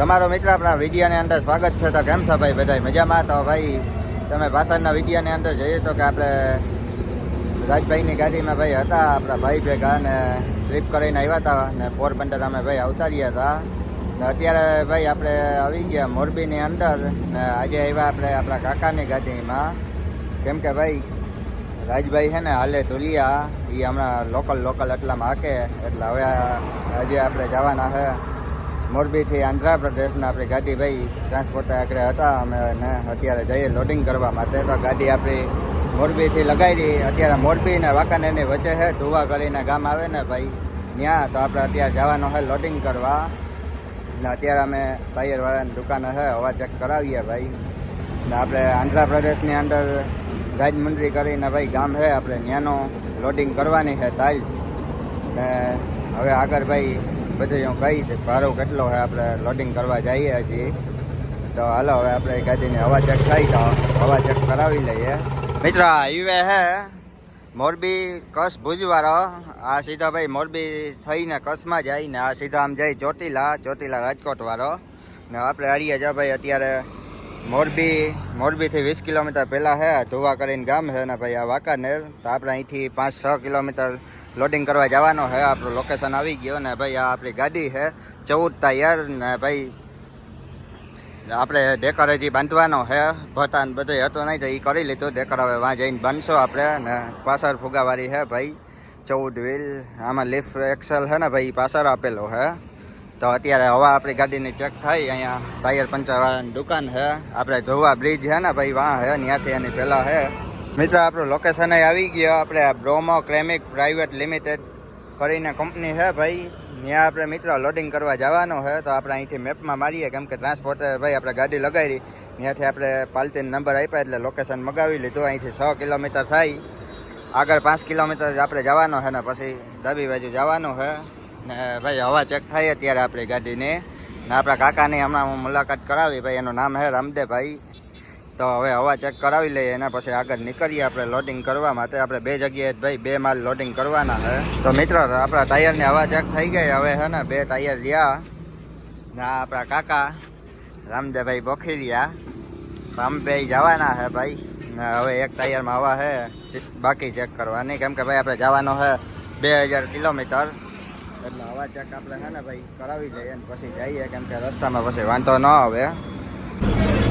તમારો મિત્ર આપણા વિડીયાની અંદર સ્વાગત છે. તો કેમ છો ભાઈ? બધા મજામાં? તો ભાઈ, તમે પાછળના વિડીયાની અંદર જોઈએ તો કે આપણે રાજભાઈની ગાડીમાં ભાઈ હતા, આપણા ભાઈ ભેગા ને ટ્રીપ કરીને આવ્યા હતા ને પોરબંદર અમે ભાઈ અવતાર્યા હતા. ને અત્યારે ભાઈ આપણે આવી ગયા મોરબીની અંદર ને આજે આવ્યા આપણે આપણા કાકાની ગાડીમાં. કેમ કે ભાઈ, રાજભાઈ છે ને હાલે ધુલિયા એ હમણાં લોકલ લોકલ એટલામાં હાકે, એટલે હવે આજે આપણે જવાના છે. મોરબીથી આંધ્રપ્રદેશના આપણી ગાડી ભાઈ ટ્રાન્સપોર્ટ આગળ હતા. અમે ને અત્યારે જઈએ લોડિંગ કરવા માટે. તો ગાડી આપણી મોરબીથી લગાવી અત્યારે મોરબી ને વાંકાનેરની વચ્ચે છે ધુવા કરીને ગામ આવે ને ભાઈ, ત્યાં. તો આપણે અત્યારે જવાનું છે લોડિંગ કરવા. ને અત્યારે અમે ટાયરવાળાની દુકાને છે, હવા ચેક કરાવીએ ભાઈ. ને આપણે આંધ્રપ્રદેશની અંદર રાજમંડરી કરીને ભાઈ ગામ છે, આપણે ત્યાંનો લોડિંગ કરવાની છે ટાઇલ્સ ને હવે આગળ ભાઈ બધું હું કહી દે ભાડો કેટલો છે આપણે લોડિંગ કરવા જઈએ હજી. તો હાલો, હવે આપણે ગાડીની હવા ચેક થઈ તો હવા ચેક કરાવી લઈએ. મિત્રો હાઈવે છે મોરબી કચ્છ ભુજવાળો. આ સીધા ભાઈ મોરબી થઈને કચ્છમાં જાય ને આ સીધા આમ જાય ચોટીલા ચોટીલા રાજકોટ વાળો ને આપણે હારીએ જા ભાઈ, અત્યારે મોરબી, મોરબીથી વીસ કિલોમીટર પહેલાં છે ધોવા કરીને ગામ છે ને ભાઈ, આ વાંકાનેર. તો આપણે અહીંથી પાંચ છ કિલોમીટર લોડિંગ કરવા જવાનો છે આપણું લોકેશન આવી ગયું ને ભાઈ આ આપણી ગાડી છે ચૌદ ટાયર ને ભાઈ આપણે ડેકર હજી બાંધવાનો છે ભટાન બધું હતું નહીં તો એ કરી લીધું. ડેકર હવે વાં જઈને બાંધશો આપણે ને પાછળ ફુગાવાળી છે ભાઈ, ચૌદ વ્હીલ આમાં લિફ્ટ એક્સેલ છે ને ભાઈ પાછળ આપેલો છે તો અત્યારે હવા આપણી ગાડીની ચેક થઈ અહીંયા ટાયર પંચરવાળાની દુકાન છે આપણે ધોવા બ્રિજ છે ને ભાઈ, વાં છે ત્યાંથી એની પહેલાં છે મિત્ર, આપણું લોકેશન આવી ગયો. આપણે બ્રોમો ક્રેમિક પ્રાઇવેટ લિમિટેડ કરીને કંપની છે ભાઈ. ત્યાં આપણે મિત્રો લોડિંગ કરવા જવાનું છે. તો આપણે અહીંથી મેપમાં મારીએ. કેમ કે ટ્રાન્સપોર્ટ ભાઈ આપણે ગાડી લગાવી ત્યાંથી આપણે પાલતીન નંબર આપ્યા એટલે લોકેશન મગાવી લીધું. અહીંથી છ કિલોમીટર થાય. આગળ પાંચ કિલોમીટર આપણે જવાનું છે ને પછી ડાબી બાજુ જવાનું છે. ને ભાઈ, હવા ચેક થાય અત્યારે આપણી ગાડીને. ને આપણા કાકાની હમણાં હું મુલાકાત કરાવી. ભાઈ, એનું નામ છે રામદેવભાઈ તો હવે હવા ચેક કરાવી લઈએ, એના પછી આગળ નીકળીએ આપણે લોડિંગ કરવા માટે. આપણે બે જગ્યાએ ભાઈ, બે માલ લોડિંગ કરવાના છે. તો મિત્રો, આપણા ટાયરની હવા ચેક થઈ ગઈ. હવે છે ને, બે ટાયર લ્યા ને આપણા કાકા રામદેવભાઈ બોખીરિયા રામભાઈ જવાના છે ભાઈ. ને હવે એક ટાયરમાં હવા છે બાકી ચેક કરવાની. કેમ કે ભાઈ, આપણે જવાનો છે બે હજાર કિલોમીટર. એટલે હવા ચેક આપણે છે ને, ભાઈ, કરાવી લઈએ અને પછી જઈએ. કેમ કે રસ્તામાં પછી વાંધો ન આવે.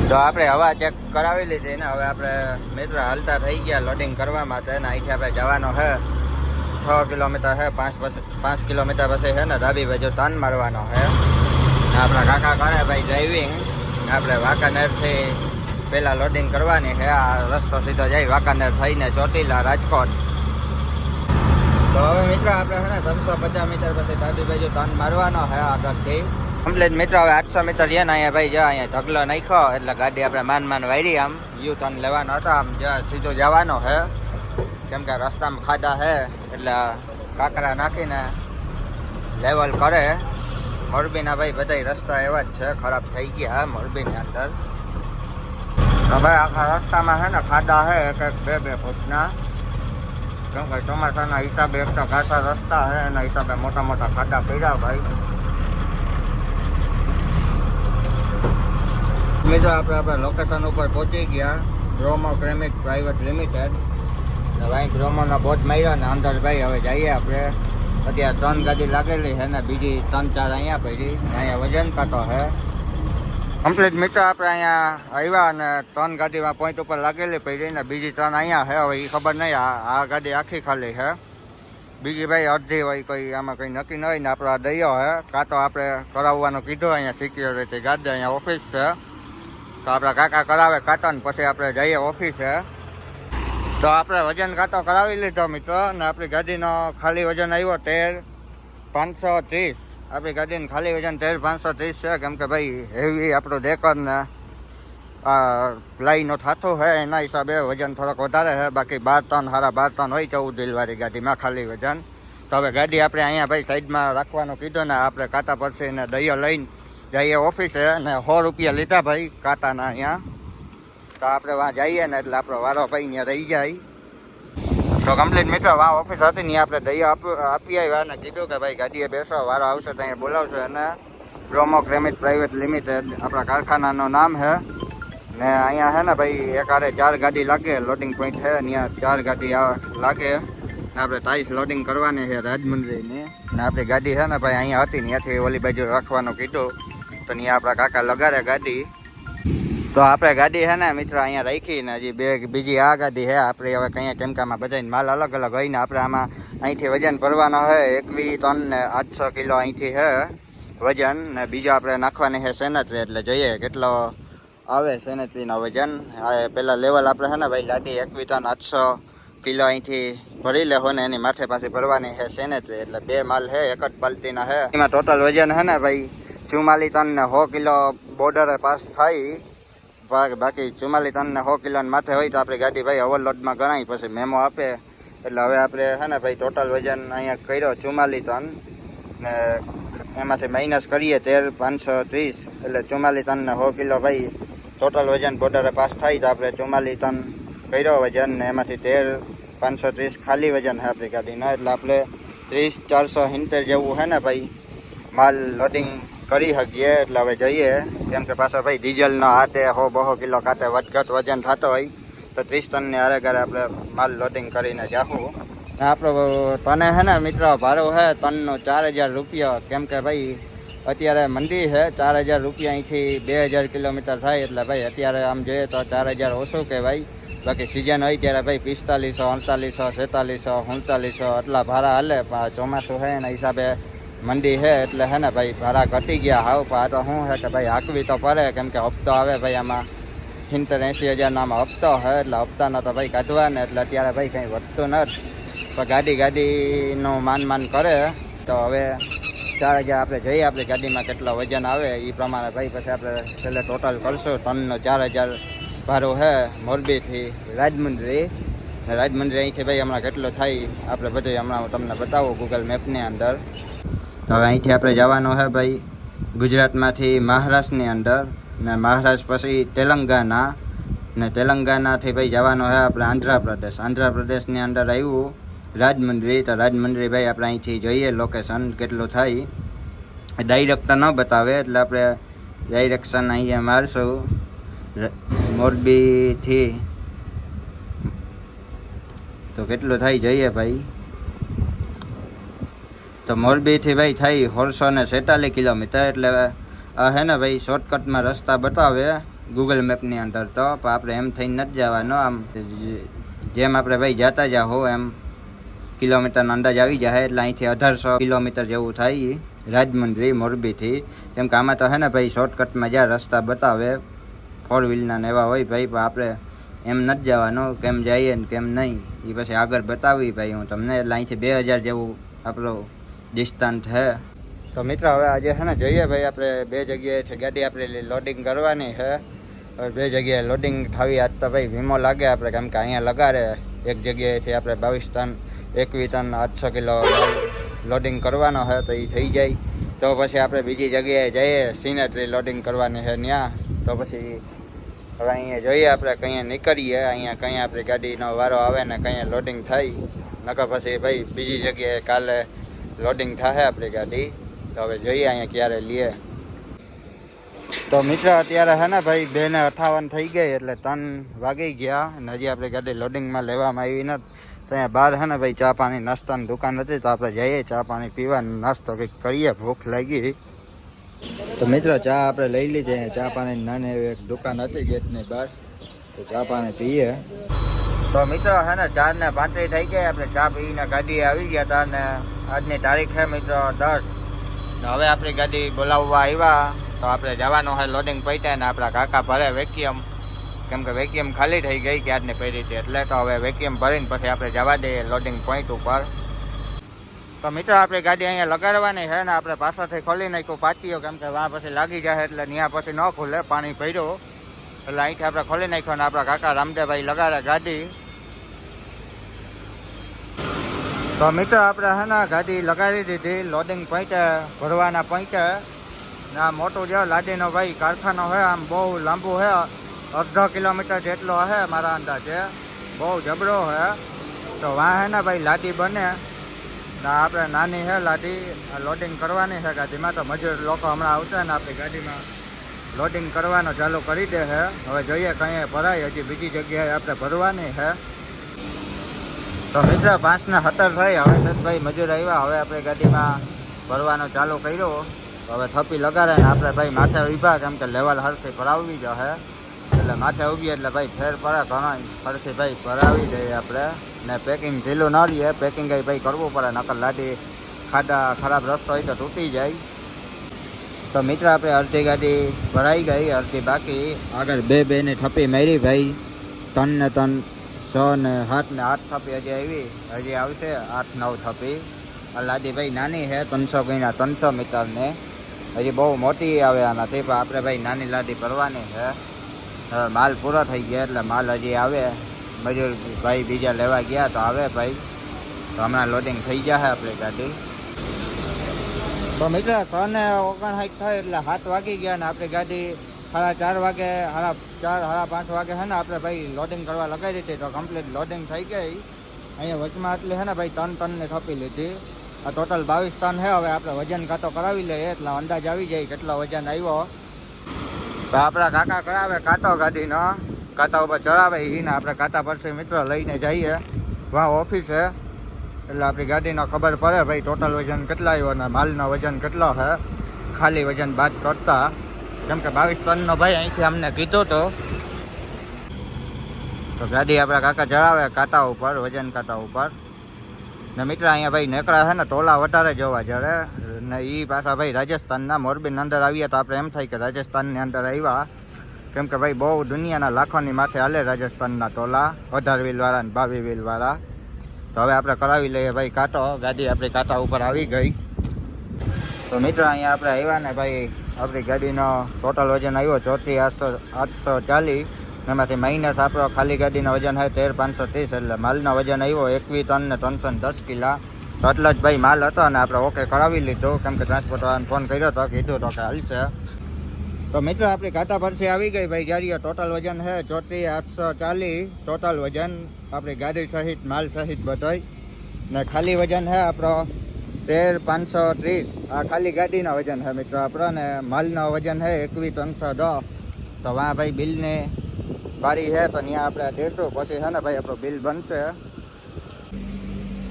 તો આપણે હવા ચેક કરાવી લીધી ને હવે આપણે મિત્ર હાલતા થઈ ગયા લોડિંગ કરવા માટે ને અહીંથી આપણે જવાનો છે છ કિલોમીટર છે પાંચ પાંચ કિલોમીટર પછી છે ને ડાબી બાજુ ટર્ન મારવાનો છે આપણા કાકા કરે ભાઈ ડ્રાઇવિંગ આપણે વાંકાનેરથી પહેલાં લોડિંગ કરવાની છે આ રસ્તો સીધો જાય વાંકાનેર થઈને ચોટીલા, રાજકોટ. તો હવે મિત્રો આપણે છે ને ત્રણસો પચાસ મીટર પછી ડાબી બાજુ ટર્ન મારવાનો છે આગળથી. કમ્પ્લીટ મિત્રો, હવે આઠસો મીટર છે ને અહીંયા ભાઈ, જો અહીંયા ઢગલો નાખ્યો, એટલે ગાડી આપણે માન માન વાયરી આમ. યુ ટર્ન લેવાનો હતો આમ જ્યાં સીધો જવાનો છે કેમ કે રસ્તામાં ખાડા છે એટલે કાંકરા નાખીને લેવલ કરે. મોરબીના ભાઈ બધા રસ્તા એવા જ છે, ખરાબ થઈ ગયા મોરબીની અંદર. તો ભાઈ, આખા રસ્તામાં છે ને ખાડા છે એક એક બે બે ફૂટના. કેમ કે ચોમાસાના હિસાબે એક તો ઘાટા રસ્તા છે એના હિસાબે મોટા મોટા ખાડા પડ્યા ભાઈ. મિત્રો આપણે આપણા લોકેશન ઉપર પહોંચી ગયા બ્રોમો ક્રેમિક પ્રાઇવેટ લિમિટેડ ભાઈ બ્રોમોનો બોટ માર્યો ને અંદર ભાઈ હવે જઈએ આપણે. અત્યારે ત્રણ ગાડી લાગેલી છે ને બીજી ત્રણ ચાર અહીંયા પડી. અહીંયા વજન પાતો છે. કમ્પ્લીટ મિત્રો, આપણે અહીંયા આવ્યા અને ત્રણ ગાડીમાં પોઈન્ટ ઉપર લાગેલી પડી ને બીજી ત્રણ અહીંયા છે. હવે એ ખબર નહીં, આ આ ગાડી આખી ખાલી છે. બીજી ભાઈ અડધી હોય કોઈ, આમાં કંઈ નક્કી ન હોય ને આપણો આ હે કાં તો આપણે કરાવવાનું કીધું, અહીંયા સિક્યોરિટી ગાર્ડ અહીંયા ઓફિસ છે. તો આપણા કાકા કરાવે કાંટો ને પછી આપણે જઈએ ઓફિસે. તો આપણે વજન કાંટો કરાવી લીધો મિત્રો, ને આપણી ગાડીનો ખાલી વજન આવ્યો તેર પાંચસો ત્રીસ. આપણી ગાડીનું ખાલી વજન તેર પાંચસો ત્રીસ છે, કેમ કે ભાઈ હેવી આપણું ડેકર ને લાઈનો થતું છે એના હિસાબે વજન થોડોક વધારે છે, બાકી બાર ટન સારા બાર ટન હોય ચૌદ દિલવાળી ગાડીમાં ખાલી વજન. તો હવે ગાડી આપણે અહીંયા ભાઈ સાઈડમાં રાખવાનું કીધું ને, આપણે કાંટા પરથી ને દહીઓ લઈને જઈએ ઓફિસે ને સો રૂપિયા લીધા ભાઈ કાંટાના અહીંયા. તો આપણે વાં જઈએ ને એટલે આપણો વારો ભાઈ ત્યાં રહી જાય. તો કમ્પ્લીટ મિત્રો વાં ઓફિસ હતી ને આપણે દઈએ આપ આવ્યા અને કીધું કે ભાઈ ગાડીએ બેસો, વારો આવશે તો અહીંયા બોલાવશે અને પ્રોમો ક્રેમિટ પ્રાઇવેટ લિમિટેડ આપણા કારખાનાનું નામ છે ને અહીંયા છે ને ભાઈ, એક આરે ચાર ગાડી લાગે લોડિંગ પોઈન્ટ છે અહીંયા ચાર ગાડી લાગે. ને આપણે ટાઈસ લોડિંગ કરવાની છે રાજમંડળીની ને આપણી ગાડી છે ને ભાઈ, અહીંયા હતી ત્યાંથી ઓલી બાજુ રાખવાનું કીધું. તો ત્યાં આપણા કાકા લગાડે ગાડી. તો આપણે ગાડી છે ને મિત્રો અહીંયા રાખીને હજી બે બીજી આ ગાડી છે આપણે હવે કંઈ કેમકામાં બધાને માલ અલગ અલગ હોય ને આપણે આમાં અહીંથી વજન ભરવાનો છે એકવી ત્રણ ને આઠસો કિલો અહીંથી છે વજન. ને બીજો આપણે નાખવાની છે સેનેટરી એટલે જોઈએ કેટલો આવે સેનેટરીનો વજન. પેલા લેવલ આપણે છે ને ભાઈ લાડી એકવી ત્રણ આઠસો કિલો અહીંથી ભરી લેવો ને એની માથે પાછી ભરવાની છે સેનેટરી એટલે બે માલ છે એક જ પાલટીના છે એમાં ટોટલ વજન છે ને ભાઈ ચુમ્માલીસ ટન ને સો કિલો બોર્ડરે પાસ ભાગ બાકી ચુમ્માલી ટન ને સો કિલો માથે હોય તો આપણી ગાડી ભાઈ ઓવરલોડમાં ગણાય. પછી મેમો આપે. એટલે હવે આપણે છે ને ભાઈ ટોટલ વજન અહીંયા કર્યો ચુમ્માલી ટન ને એમાંથી માઇનસ કરીએ તેર, પાંચસો ત્રીસ. એટલે ચુમ્માલી ટન ને સો કિલો ભાઈ ટોટલ વજન બોર્ડરે પાસ થાય તો આપણે ચુમ્માલી ટન કર્યો વજન. ને એમાંથી તેર, પાંચસો ત્રીસ ખાલી વજન છે આપણી ગાડીના. એટલે આપણે ત્રીસ ચારસો સિત્તેર જેવું છે ને ભાઈ માલ લોડિંગ કરી શકીએ એટલે હવે જઈએ. કેમ કે પાછો ભાઈ ડીઝલનો હાથે હો બહો કિલો કાંટે વધઘટ વજન થતો હોય, તો ત્રીસ ટનની આરે ઘરે આપણે માલ લોડિંગ કરીને જાવું આપણો તને છે ને મિત્રો ભાડું છે તનનો ચાર હજાર રૂપિયા. કેમ કે ભાઈ અત્યારે મંદી છે, ચાર હજાર રૂપિયા અહીંથી બે હજાર કિલોમીટર થાય એટલે ભાઈ અત્યારે આમ જોઈએ તો ચાર હજાર ઓછું કહેવાય. બાકી સિઝન હોય ત્યારે ભાઈ પિસ્તાલીસો, અડતાલીસો, છેતાલીસો, સુડતાલીસો એટલા ભાડા હાલે ચોમાસું છે એના હિસાબે મંડી છે એટલે છે ને ભાઈ ભાડા ઘટી ગયા હાવ પણ આ તો શું છે કે ભાઈ હાંકવી તો પડે, કેમ કે હપ્તો આવે ભાઈ આમાં. સિત્તેર એંસી હજારનો આમાં હપ્તો છે, એટલે હપ્તાનો તો ભાઈ કાઢવા ને એટલે અત્યારે ભાઈ કંઈ વધતું નથી. પણ ગાડી ગાડીનું માન માન કરે. તો હવે ચાર હજાર આપણે જઈએ, આપણી ગાડીમાં કેટલો વજન આવે એ પ્રમાણે ભાઈ પછી આપણે છેલ્લે ટોટલ કરશું. ટનનો ચાર હજાર ભાડું છે મોરબીથી રાજમંડળી ને અહીંથી ભાઈ હમણાં કેટલો થાય, આપણે બધું હમણાં હું તમને બતાવું ગૂગલ મેપની અંદર. તો હવે અહીંથી આપણે જવાનું છે ભાઈ ગુજરાતમાંથી મહારાષ્ટ્રની અંદર ને મહારાષ્ટ્ર પછી તેલંગાના ને તેલંગાનાથી ભાઈ જવાનું છે આપણે આંધ્રપ્રદેશ. આંધ્રપ્રદેશની અંદર આવ્યું રાજમંડળી તો રાજમંડળી ભાઈ આપણે અહીંથી જોઈએ લોકેશન કેટલું થાય. ડાયરેક્ટ ન બતાવે એટલે આપણે ડાયરેક્શન અહીંયા મારશું. મોરબીથી તો કેટલું થાય જોઈએ ભાઈ? તો મોરબીથી ભાઈ થઈ સોળસો ને છેતાલીસ કિલોમીટર. એટલે હે ને ભાઈ શોર્ટકટમાં રસ્તા બતાવે ગૂગલ મેપની અંદર તો, પણ આપણે એમ થઈને નથી જવાનો. આમ જે- જેમ આપણે ભાઈ જતા જાઓ એમ કિલોમીટરનો અંદાજ આવી જાય. એટલે અહીંથી અઢારસો કિલોમીટર જેવું થાય રાજમંડળી મોરબીથી. કેમ કે આમાં તો હે ને ભાઈ શોર્ટકટમાં જ્યાં રસ્તા બતાવે ફોર વ્હીલના ને એવા હોય ભાઈ, પણ આપણે એમ નથી જવાનું. કેમ જઈએ ને કેમ નહીં એ પછી આગળ બતાવી ભાઈ હું તમને. એટલે અહીંથી બે હજાર જેવું આપણું ડિસ્ટન્સ છે તો મિત્રો, હવે આજે છે ને જોઈએ ભાઈ, આપણે બે જગ્યાએ છે, ગાડી આપણે લોડિંગ કરવાની છે. બે જગ્યાએ લોડિંગ થાવી, આજ તો ભાઈ વીમો લાગે આપણે, કેમ કે અહીંયા લગાડે. એક જગ્યાએથી આપણે બાવીસ ટન, એકવીસ ટન, આઠસો કિલો લોડિંગ કરવાનો છે, તો એ થઈ જાય. તો પછી આપણે બીજી જગ્યાએ જઈએ સિનેટરી લોડિંગ કરવાની છે ત્યાં. તો પછી હવે અહીંયા જોઈએ આપણે કંઈ નીકળીએ, અહીંયા કંઈ આપણી ગાડીનો વારો આવે ને કંઈ લોડિંગ થાય. નકર પછી ભાઈ બીજી જગ્યાએ કાલે લોડિંગ થશે આપણી ગાડી. તો હવે જોઈએ અહીંયા ક્યારે લઈએ તો મિત્ર, અત્યારે હે ને ભાઈ બે ને અઠાવન થઈ ગઈ એટલે ત્રણ વાગી ગયા અને હજી આપણી ગાડી લોડિંગમાં લેવામાં આવી નથી. તો બહાર હે ને ભાઈ, ચા પાણી નાસ્તાની દુકાન હતી, તો આપણે જઈએ ચા પાણી પીવા નાસ્તો કંઈક કરીએ, ભૂખ લાગી. તો મિત્રો, ચા આપણે લઈ લીધી, અહીંયા ચા પાણી નાની એવી એક દુકાન હતી ગેટની બહાર. તો ચા પાણી પીએ. તો મિત્રો, હે ને ચાર ને પાંત્રીસ થઈ ગઈ, આપણે ચા પીને ગાડી આવી ગયા હતા આજની તારીખ છે મિત્રો દસ. હવે આપણી ગાડી બોલાવવા આવ્યા. તો આપણે જવાનું હોય લોડિંગ પૈતા ને આપણા કાકા ભરે વેક્યુમ કેમ કે વેક્યુમ ખાલી થઈ ગઈ કે આજને પહેરી હતી. એટલે તો હવે વેક્યુમ ભરીને પછી આપણે જવા દઈએ લોડિંગ પોઈન્ટ ઉપર. તો મિત્રો આપણી ગાડી અહીંયા લગાડવાની છે ને આપણે પાછળથી ખોલી નાખ્યું પાટીઓ. કેમ કે વાં પછી લાગી જાય એટલે ત્યાં પછી ન ખુલે. પાણી ભર્યું. એટલે અહીંથી આપણે ખોલી નાખ્યો ને આપણા કાકા રામદેવભાઈ લગાડે ગાડી. તો મિત્રો, આપણે હે ને ગાડી લગાડી દીધી લોડિંગ પોઈન્ટે ભરવાના પોઈન્ટે ને આ મોટું જે લાડીનો ભાઈ કારખાનો છે આમ બહુ લાંબુ છે અડધો કિલોમીટર જેટલો છે મારા અંદાજે. બહુ જબરો છે તો વાં હે ને ભાઈ લાડી બને. ના આપણે નાની છે લાદી લોડિંગ કરવાની છે ગાડીમાં. તો મજૂર લોકો હમણાં આવશે ને આપણી ગાડીમાં લોડિંગ કરવાનો ચાલુ કરી દે છે હવે જોઈએ કંઈ ભરાય, હજી બીજી જગ્યાએ આપણે ભરવાની છે તો મિત્ર, પાંચને સત્તર થઈ. હવે સતભાઈ મજૂર આવ્યા. હવે આપણે ગાડીમાં ભરવાનો ચાલુ કર્યો. હવે થપ્પી લગાડે ને આપણે ભાઈ માથે ઊભા કેમ કે લેવલ હરખી ભરાવવી જશે એટલે માથે ઊભી એટલે ભાઈ ફેર પડે ઘણા ફરથી ભાઈ ભરાવી દઈએ આપણે. ને પેકિંગ ઢીલું ન રહીએ. પેકિંગ ભાઈ કરવું પડે, નકર લાડી ખાડા, ખરાબ રસ્તો હોય તો તૂટી જાય. તો મિત્ર, આપણે અડધી ગાડી ભરાઈ ગઈ. અડધી બાકી. આગળ બે બેની થપી મારી ભાઈ. ત્રણ ને ત્રણ છ ને સાત ને આઠ થપી હજી આવી. હજી આવશે આઠ નવ થપી. લાદી ભાઈ નાની છે, ત્રણસો કઈના ત્રણસો મીટરને. હજી બહુ મોટી આવે આનાથી, પણ આપણે ભાઈ નાની લાદી ભરવાની છે. હવે માલ પૂરો થઈ ગયા એટલે માલ હજી આવે. મજૂર ભાઈ બીજા લેવા ગયા તો આવે ભાઈ. તો હમણાં લોડિંગ થઈ જશે આપણી ગાડી. તો મિત્ર ત્રણે ઓગણસાઠ થાય એટલે સાત વાગી ગયા ને આપણી ગાડી સાડા ચાર વાગે, સાડા ચાર, સાડા પાંચ વાગે છે ને આપણે ભાઈ લોડિંગ કરવા લગાવી દીધી તો કમ્પ્લીટ લોડિંગ થઈ ગઈ. અહીંયા વચમાં એટલે છે ને ભાઈ ત્રણ ટનને થપી લીધી. આ ટોટલ બાવીસ ટન છે હવે આપણે વજન કાંતો કરાવી લઈએ એટલે અંદાજ આવી જાય કેટલો વજન આવ્યો. તો આપણા કાકા કરાવે કાંટો ગાડીનો. કાંટા ઉપર ચડાવે એને આપણે કાંટા પરથી મિત્ર લઈને જઈએ. વાં ઓફિસે એટલે આપણી ગાડીનો ખબર પડે ભાઈ ટોટલ વજન કેટલા આવ્યો અને માલનો વજન કેટલો છે ખાલી વજન બાદ કરતા. કેમ કે બાવીસ ટનનો ભાઈ અહીંથી અમને કીધો તો તો ગાડી આપણા કાકા ચડાવે કાંટા ઉપર, વજન કાંટા ઉપર. ને મિત્ર, અહીંયા ભાઈ નેકળા છે ને, ટોલા વધારે જોવા જયારે ને એ પાછા ભાઈ રાજસ્થાનના મોરબીની અંદર આવ્યા તો આપણે એમ થાય કે રાજસ્થાનની અંદર આવ્યા કેમ કે ભાઈ બહુ દુનિયાના લાખોની માથે હાલે રાજસ્થાનના ટોલા અઢાર વ્હીલવાળા ને બાવીસ વ્હીલવાળા તો હવે આપણે કરાવી લઈએ ભાઈ કાંટો. ગાડી આપણી કાંટા ઉપર આવી ગઈ. તો મિત્ર, અહીંયા આપણે આવ્યા ને ભાઈ આપણી ગાડીનો ટોટલ વજન આવ્યો ચોથી આઠસો આઠસો ચાલીસ. એમાંથી માઇનસ આપણો ખાલી ગાડીનો વજન હોય તેર પાંચસો ત્રીસ એટલે માલનો વજન આવ્યો એકવીસ ટન ને ત્રણસો ને દસ કિલા. તો એટલો જ ભાઈ માલ હતો અને આપણે ઓકે કરાવી લીધો. કેમ કે ટ્રાન્સપોર્ટવાળાને ફોન કર્યો હતો કીધું તો કે હાલશે. તો મિત્રો આપણી કાંટા પરથી આવી ગઈ ભાઈ ગાડીઓ. ટોટલ વજન છે ચોત્રીસ આઠસો ચાલીસ. ટોટલ વજન આપણી ગાડી સહિત, માલ સહિત બધોય. ને ખાલી વજન છે આપણો તેર, પાંચસો ત્રીસ. આ ખાલી ગાડીનો વજન છે મિત્રો આપણો ને માલનો વજન છે એકવીસ, ત્રણસો દસ તો વાં ભાઈ, બિલને બારી છે. તો ત્યાં આપણે દેશું. પછી છે ને ભાઈ, આપણું બિલ બનશે.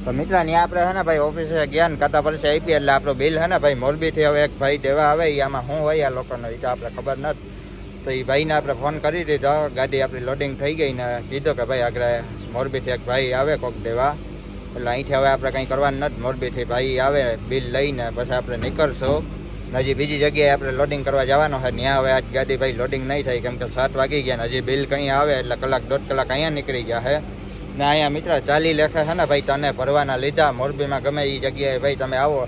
તો મિત્ર ત્યાં આપણે છે ને ભાઈ, ઓફિસે ગયા ને કાતા પરસે આપી એટલે આપણું બિલ છે ને ભાઈ, મોરબીથી હવે એક ભાઈ દેવા આવે. આમાં શું હોય આ લોકોનો એ તો આપણે ખબર નથી. તો એ ભાઈને આપણે ફોન કરી દીધો. ગાડી આપણી લોડિંગ થઈ ગઈ ને કીધો કે ભાઈ, આગળ મોરબીથી એક ભાઈ આવે કોક દેવા. એટલે અહીંથી હવે આપણે કંઈ કરવાનું નથી. મોરબીથી ભાઈ આવે, બિલ લઈને પછી આપણે નીકળશું. હજી બીજી જગ્યાએ આપણે લોડિંગ કરવા જવાનો છે. ત્યાં હવે આજ ગાડી ભાઈ લોડિંગ નહીં થાય, કેમ કે સાત વાગી ગયા હજી બિલ કંઈ આવે એટલે કલાક દોઢ કલાક અહીંયા નીકળી ગયા છે. ને અહીંયા મિત્ર ચાલી લેખે છે ને ભાઈ તને ભરવાના લીધા. મોરબીમાં ગમે એ જગ્યાએ ભાઈ તમે આવો.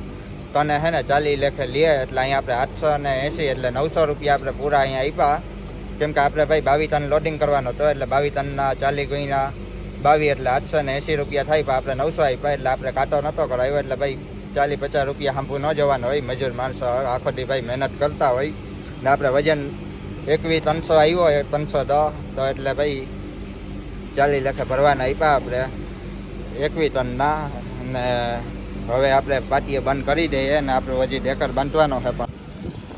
તને છે ને ચાલી લેખે લે એટલે અહીંયા આપણે આઠસો ને એંસી એટલે નવસો રૂપિયા આપણે પૂરા અહીંયા આપ્યા. કેમ કે આપણે ભાઈ બાવી તન લોડિંગ કરવાનો હતો એટલે બાવી તનના ચાલી ગઈના બાવી એટલે આઠસો ને એંસી રૂપિયા થાય, પણ આપણે નવસો આપ્યા એટલે આપણે કાંટો નહોતો કરાવ્યો એટલે ભાઈ ચાલી પચાસ રૂપિયા હાંભુ ન જવાનો હોય, મજૂર માણસો આખો દી ભાઈ મહેનત કરતા હોય. ને આપણે વજન એકવી ત્રણસો આવ્યો હોય ત્રણસો દસ, તો એટલે ભાઈ ચાલી લખે ભરવાના આપ્યા આપણે. એકવી ટનના ને હવે આપણે પાટીએ બંધ કરી દઈએ ને આપણે હજી ડેકર બાંધવાનો છે પણ.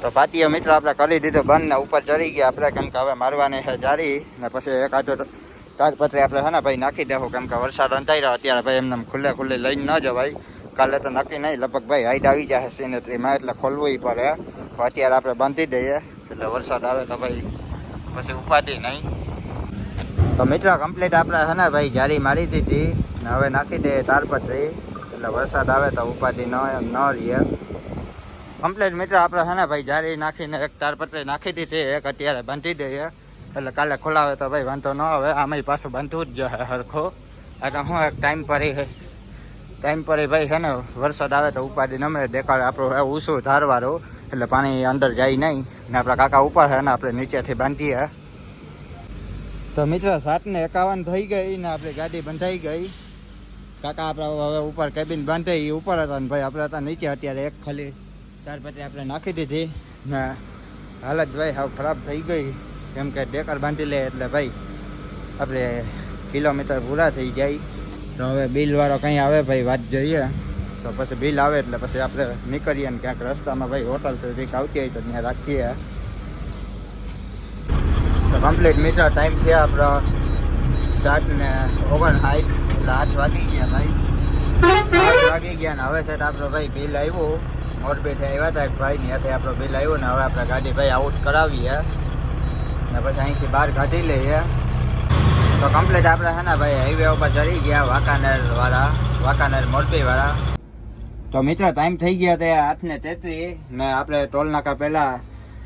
તો પાટીએ મિત્ર આપણે કરી દીધું બંધ ને ઉપર ચડી ગયા આપણે, કેમ કે હવે મારવાની છે જારી ને પછી એક એકાદો તાજપત્રી આપણે છે ભાઈ નાખી દેવું કેમ કે વરસાદ અંતાઈ રહ્યો અત્યારે ભાઈ એમને ખુલ્લે ખુલ્લે લઈને ન જવાય. કાલે તો નક્કી નહીં, લગભગ ભાઈ હાઈટ આવી જશે સિનેટરીમાં એટલે ખોલવું પડે. પણ અત્યારે આપણે બાંધી દઈએ. એટલે વરસાદ આવે તો ભાઈ પછી ઉપાધિ નહીં. તો મિત્રો કમ્પ્લીટ આપણે છે ને ભાઈ જારી મારી દીધી. ને હવે નાખી દઈએ તારપત્રી એટલે વરસાદ આવે તો ઉપાધિ ન ન રહીએ. કમ્પ્લીટ મિત્રો, આપણે છે ને ભાઈ જારી નાખીને એક તારપત્રી નાખી દીધી, એક અત્યારે બાંધી દઈએ. એટલે કાલે ખોલાવે તો ભાઈ વાંધો ન આવે. આમાંય પાછું બાંધવું જ જશે હરખો. એટલે હું એક ટાઈમ પર ટાઈમ પર ભાઈ છે ને, વરસાદ આવે તો ઉપાધિ નમે. દેખાડે આપણું ઊંચું ધારવાળું. એટલે પાણી અંદર જાય નહીં. ને આપણા કાકા ઉપર છે ને, આપણે નીચેથી બાંધીએ. તો મિત્ર, સાત ને એકાવન થઈ ગઈ ને આપણી ગાડી બંધાઈ ગઈ. કાકા આપણા હવે ઉપર કેબિન બાંધે એ ઉપર હતા ને ભાઈ, આપણે હતા નીચે, અત્યારે એક ખાલી ચાર પત્રી આપણે નાખી દીધી. ને હાલત ભાઈ હાવ ખરાબ થઈ ગઈ. કેમ કે ડેકર બાંધી લે એટલે ભાઈ, આપણે કિલોમીટર પૂરા થઈ જાય. તો હવે બિલવાળો કંઈ આવે ભાઈ, વાત જોઈએ. તો પછી બિલ આવે એટલે પછી આપણે નીકળીએ ને ક્યાંક રસ્તામાં ભાઈ હોટલ તો રીક્ષ આવતી હોય તો ત્યાં રાખીએ. તો કમ્પ્લીટ મીટર ટાઈમ થયા આપણો સાત ને ઓગણ હાઈટ એટલે આઠ વાગી ગયા ભાઈ. આઠ વાગી ગયા ને હવે સાહેબ આપણો ભાઈ બિલ આવ્યું. મોરબીથી આવ્યા હતા એક ભાઈ ની હાથે આપણો બિલ આવ્યું ને હવે આપણે ગાડી ભાઈ આઉટ કરાવીએ. ને પછી અહીંથી બહાર કાઢી લઈએ. તો કમ્પ્લીટ આપણે છે ને ભાઈ હાઈવે ઉપર ચડી ગયા, વાંકાનેર વાળા, વાંકાનેર મોરબી વાળા. તો મિત્ર ટાઈમ થઈ ગયા તે આઠ ને તેત્રીસ ને આપણે ટોલ નાકા પહેલા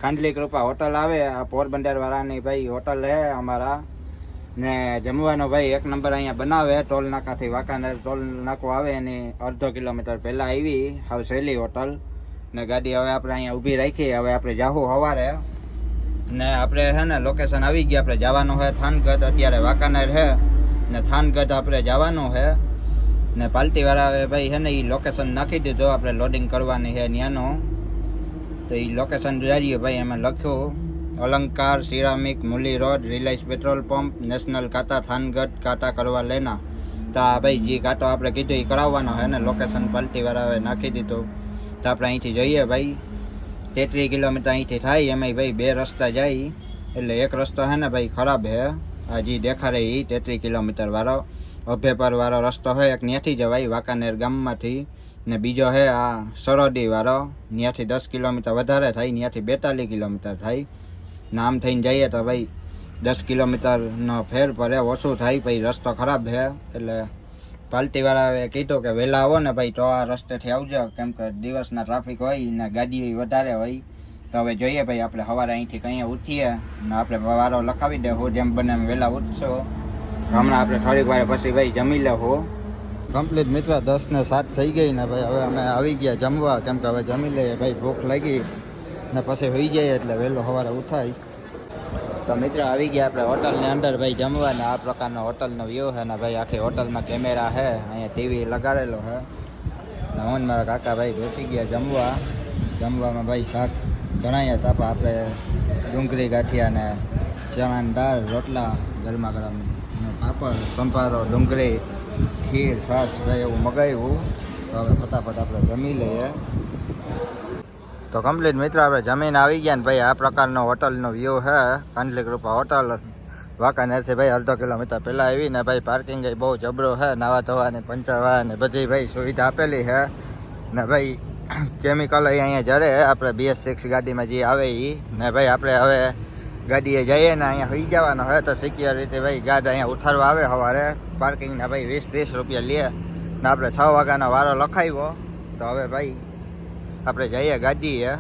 કાંડલી કૃપા હોટલ આવે, આ પોરબંદર વાળાની ભાઈ હોટલ હે અમારા. ને જમવાનો ભાઈ એક નંબર અહીંયા બનાવે, ટોલ નાકાથી વાંકાનેર ટોલ નાકો આવે, એની અડધો કિલોમીટર પહેલાં આવી હાવ સહેલી હોટલ. ને ગાડી હવે આપણે અહીંયા ઊભી રાખી, હવે આપણે જાહું સવારે. ને આપણે છે ને લોકેશન આવી ગયા, આપણે જવાનું છે થાનગઢ, અત્યારે વાંકાનેર છે ને થાનગઢ આપણે જવાનું છે ને પાલટીવાળાએ ભાઈ છે ને એ લોકેશન નાખી દીધું, આપણે લોડિંગ કરવાની છે ત્યાંનું તો એ લોકેશન જારીએ ભાઈ, એમાં લખ્યું, Alankar, ceramic, Muli road, Reliance petrol pump, national કાંટા, થાનગઢ, કાંટા કરવા લેના. તો આ ભાઈ જે કાંટો આપણે કીધું એ કરાવવાનો છે ને લોકેશન પાલટીવાળાએ નાખી દીધું. તો આપણે અહીંથી જઈએ ભાઈ. તેત્રીસ કિલોમીટર અહીંથી થાય, એમાંય ભાઈ બે રસ્તા જાય. એટલે એક રસ્તો છે ને ભાઈ ખરાબ છે આ જે દેખાડે એ તેત્રીસ કિલોમીટર વાળો. અભેપર વાળો રસ્તો હોય એક ત્યાંથી જવાય, વાંકાનેર ગામમાંથી. ને બીજો છે આ સરોડી વાળો. ત્યાંથી દસ કિલોમીટર વધારે થાય ત્યાંથી બેતાલીસ કિલોમીટર થાય. ને આમ થઈને જઈએ તો ભાઈ દસ કિલોમીટરનો ફેર પડે, ઓછું થાય, પછી રસ્તો ખરાબ છે એટલે પાલટીવાળાએ કીધું કે વહેલા આવો ને ભાઈ તો આ રસ્તેથી આવજો. કેમ કે દિવસના ટ્રાફિક હોય, ને ગાડી વધારે હોય. તો હવે જોઈએ ભાઈ, આપણે સવારે અહીંથી કંઈ ઉઠીએ ને આપણે વારો લખાવી દે. હું જેમ બને એમ વહેલા ઉઠશો. હમણાં આપણે થોડીક વાર પછી ભાઈ જમી લેવું કમ્પ્લીટ મિત્ર, દસ ને સાત થઈ ગઈ ને ભાઈ. હવે અમે આવી ગયા જમવા. કેમ કે હવે જમી લઈએ. ભાઈ ભૂખ લાગી ને પછી હોઈ જાય એટલે વહેલો સવારે ઉઠાય. તો મિત્ર, આવી ગયા આપણે હોટલની અંદર ભાઈ જમવા ને આ પ્રકારનો હોટલનો વ્યૂ છે ને ભાઈ, આખી હોટલમાં કેમેરા છે, અહીંયા ટીવી લગાડેલો છે. ને હું મારા કાકા ભાઈ બેસી ગયા જમવા. જમવામાં ભાઈ શાક ઘણા હતા, પણ આપણે ડુંગળી, ગાંઠિયા ને ચણાની દાળ, રોટલા, ગરમા ગરમ પાપડ, સંભારો, ડુંગળી, ખીર, છાશ, ભાઈ એવું મગાવ્યું. તો હવે ફટાફટ આપણે જમી લઈએ. તો કમ્પ્લીટ મિત્રો, આપણે જમીન આવી ગયા ને ભાઈ, આ પ્રકારનો હોટલનો વ્યૂ છે. કાંડલી કૃપા હોટલ. વાંકાનેરથી ભાઈ અડધો કિલોમીટર પહેલાં આવી ને ભાઈ પાર્કિંગ બહુ જબરો છે. નાવા ધોવાની પંચાવા ને બધી ભાઈ સુવિધા આપેલી છે. ને ભાઈ કેમિકલ અહીંયા જરે. આપણે બીએસ સિક્સ ગાડીમાં જે આવે એ ને ભાઈ આપણે હવે ગાડીએ જઈએ ને અહીંયા હોઈ જવાનો હોય તો સિક્યોરિટી ભાઈ ગાડ અહીંયા ઉઠારવા આવે સવારે. પાર્કિંગના ભાઈ વીસ ત્રીસ રૂપિયા લે. ને આપણે છ વાગ્યાનો વારો લખાવ્યો. તો હવે ભાઈ આપણે જઈએ ગાડીએ.